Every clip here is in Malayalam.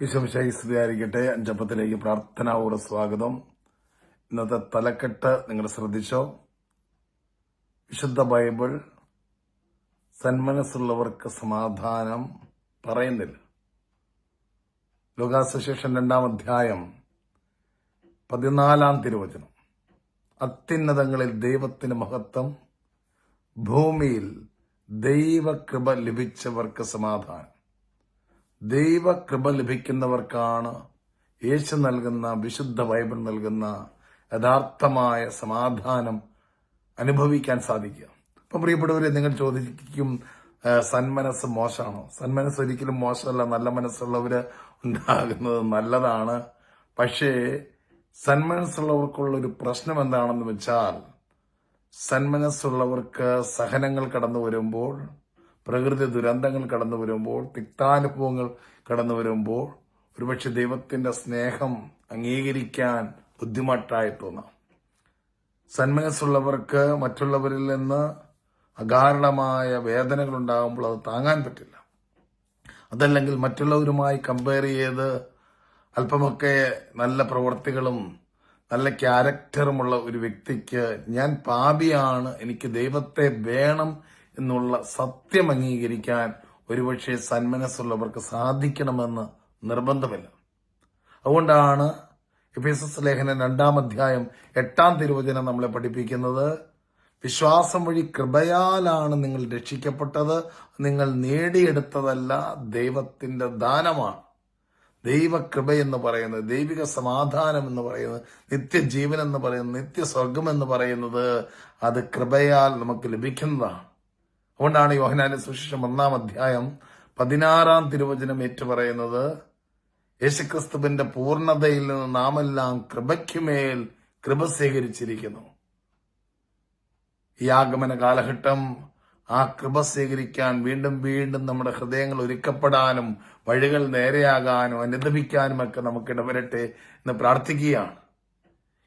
വിശ്വമിശായി സ്തുതിയായിരിക്കട്ടെ. അഞ്ചപ്പത്തിലേക്ക് പ്രാർത്ഥനാപൂർവ സ്വാഗതം. ഇന്നത്തെ തലക്കെട്ട് നിങ്ങൾ ശ്രദ്ധിച്ചോ? വിശുദ്ധ ബൈബിൾ സന്മനസ്സുള്ളവർക്ക് സമാധാനം പറയുന്നില്ല. ലോകാസോസിയേഷൻ രണ്ടാം അധ്യായം പതിനാലാം തിരുവചനം. അത്യുന്നതങ്ങളിൽ ദൈവത്തിന് മഹത്വം ഭൂമിയിൽ ദൈവകൃപ ലഭിച്ചവർക്ക് സമാധാനം. ദൈവകൃപ ലഭിക്കുന്നവർക്കാണ് യേശു നൽകുന്ന വിശുദ്ധ ബൈബിൾ നൽകുന്ന യഥാർത്ഥമായ സമാധാനം അനുഭവിക്കാൻ സാധിക്കുക. അപ്പം പ്രിയപ്പെട്ടവരെ നിങ്ങൾ ചോദിക്കും സന്മനസ് മോശമാണോ? സന്മനസ് ഒരിക്കലും മോശമല്ല നല്ല മനസ്സുള്ളവര് ഉണ്ടാകുന്നത് നല്ലതാണ്. പക്ഷേ സന്മനസ്സുള്ളവർക്കുള്ള ഒരു പ്രശ്നം എന്താണെന്ന് വെച്ചാൽ സന്മനസ്സുള്ളവർക്ക് സഹനങ്ങൾ കടന്നു വരുമ്പോൾ പ്രകൃതി ദുരന്തങ്ങൾ കടന്നു വരുമ്പോൾ തിക്താനുഭവങ്ങൾ കടന്നു വരുമ്പോൾ ഒരുപക്ഷെ ദൈവത്തിന്റെ സ്നേഹം അംഗീകരിക്കാൻ ബുദ്ധിമുട്ടായി തോന്നാം. സന്മനസ്സുള്ളവർക്ക് മറ്റുള്ളവരിൽ നിന്ന് അകാരണമായ വേദനകൾ ഉണ്ടാകുമ്പോൾ അത് താങ്ങാൻ പറ്റില്ല. അതല്ലെങ്കിൽ മറ്റുള്ളവരുമായി കമ്പയർ ചെയ്ത് അല്പമൊക്കെ നല്ല പ്രവർത്തികളും നല്ല ക്യാരക്ടറുമുള്ള ഒരു വ്യക്തിക്ക് ഞാൻ പാപിയാണ് എനിക്ക് ദൈവത്തെ വേണം എന്നുള്ള സത്യം അംഗീകരിക്കാൻ ഒരുപക്ഷെ സന്മനസ്സുള്ളവർക്ക് സാധിക്കണമെന്ന് നിർബന്ധമില്ല. അതുകൊണ്ടാണ് എഫേസസ് ലേഖനം രണ്ടാം അധ്യായം എട്ടാം തിരുവചനം നമ്മളെ പഠിപ്പിക്കുന്നത്. വിശ്വാസം വഴി കൃപയാലാണ് നിങ്ങൾ രക്ഷിക്കപ്പെട്ടത്. നിങ്ങൾ നേടിയെടുത്തതല്ല ദൈവത്തിന്റെ ദാനമാണ്. ദൈവകൃപ എന്ന് പറയുന്നത് ദൈവിക സമാധാനം എന്ന് പറയുന്നത് നിത്യജീവൻ എന്ന് പറയുന്നത് നിത്യസ്വർഗം എന്ന് പറയുന്നത് അത് കൃപയാൽ നമുക്ക് ലഭിക്കുന്നതാണ്. അതുകൊണ്ടാണ് യോഹനാന്റെ സുശേഷം ഒന്നാം അധ്യായം പതിനാറാം തിരുവചനം ഏറ്റുപറയുന്നത്. യേശുക്രിസ്തുവിന്റെ പൂർണതയിൽ നിന്ന് നാമെല്ലാം കൃപയ്ക്കുമേൽ കൃപ സ്വീകരിച്ചിരിക്കുന്നു. ഈ ആഗമന കാലഘട്ടം ആ കൃപ സ്വീകരിക്കാൻ വീണ്ടും വീണ്ടും നമ്മുടെ ഹൃദയങ്ങൾ ഒരുക്കപ്പെടാനും വഴികൾ നേരെയാകാനും അനുദപിക്കാനും ഒക്കെ നമുക്ക് ഇടവരട്ടെ എന്ന് പ്രാർത്ഥിക്കുകയാണ്.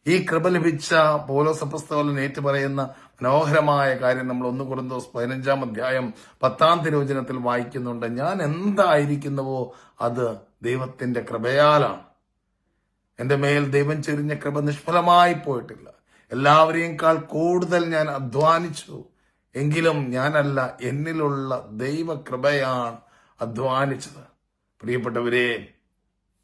ഈ കൃപ ലഭിച്ച പോലോസ് ഏറ്റുപറയുന്ന ഏറ്റു പറയുന്ന മനോഹരമായ കാര്യം നമ്മൾ ഒന്ന് കുറുന്തോസ് പതിനഞ്ചാം അധ്യായം പത്താം തിരുവചനത്തിൽ വായിക്കുന്നുണ്ട്. ഞാൻ എന്തായിരിക്കുന്നുവോ അത് ദൈവത്തിന്റെ കൃപയാലാണ്. എന്റെ മേൽ ദൈവം ചെരിഞ്ഞ കൃപ നിഷ്ഫലമായി പോയിട്ടില്ല. എല്ലാവരെയുംക്കാൾ കൂടുതൽ ഞാൻ അധ്വാനിച്ചു. എങ്കിലും ഞാനല്ല എന്നിലുള്ള ദൈവകൃപയാണ് അധ്വാനിച്ചത്. പ്രിയപ്പെട്ടവരെ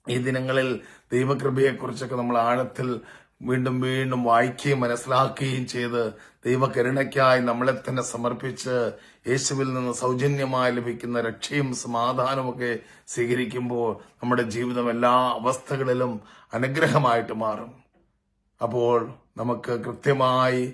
ഈ ദിനങ്ങളിൽ ദൈവകൃപയെക്കുറിച്ചൊക്കെ നമ്മൾ ആഴത്തിൽ വീണ്ടും വീണ്ടും വായിക്കുകയും മനസ്സിലാക്കുകയും ചെയ്ത് ദൈവകരുണയ്ക്കായി നമ്മളെ തന്നെ സമർപ്പിച്ച് യേശുവിൽ നിന്ന് സൗജന്യമായി ലഭിക്കുന്ന രക്ഷയും സമാധാനമൊക്കെ സ്വീകരിക്കുമ്പോൾ നമ്മുടെ ജീവിതം എല്ലാ അവസ്ഥകളിലും അനുഗ്രഹമായിട്ട് മാറും. അപ്പോൾ നമുക്ക് കൃത്യമായി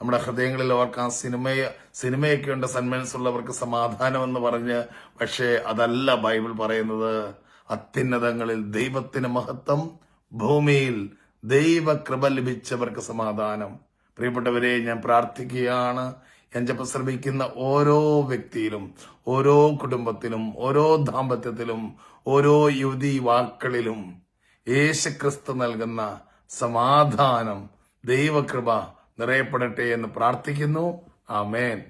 നമ്മുടെ ഹൃദയങ്ങളിൽ ഓർക്കാൻ സിനിമയെ സിനിമയൊക്കെ ഉണ്ട് സന്മനസ്സുള്ളവർക്ക് സമാധാനം എന്ന് പറഞ്ഞ് പക്ഷേ അതല്ല ബൈബിൾ പറയുന്നത്. അത്യുന്നതങ്ങളിൽ ദൈവത്തിന് മഹത്വം ഭൂമിയിൽ ദൈവകൃപ ലഭിച്ചവർക്ക് സമാധാനം. പ്രിയപ്പെട്ടവരെ ഞാൻ പ്രാർത്ഥിക്കുകയാണ്. എഞ്ചപ്പ ശ്രമിക്കുന്ന ഓരോ വ്യക്തിയിലും ഓരോ കുടുംബത്തിലും ഓരോ ദാമ്പത്യത്തിലും ഓരോ യുവതി യുവാക്കളിലും യേശുക്രിസ്തു നൽകുന്ന സമാധാനം ദൈവകൃപ നിറയപ്പെടട്ടെ എന്ന് പ്രാർത്ഥിക്കുന്നു. ആമേൻ.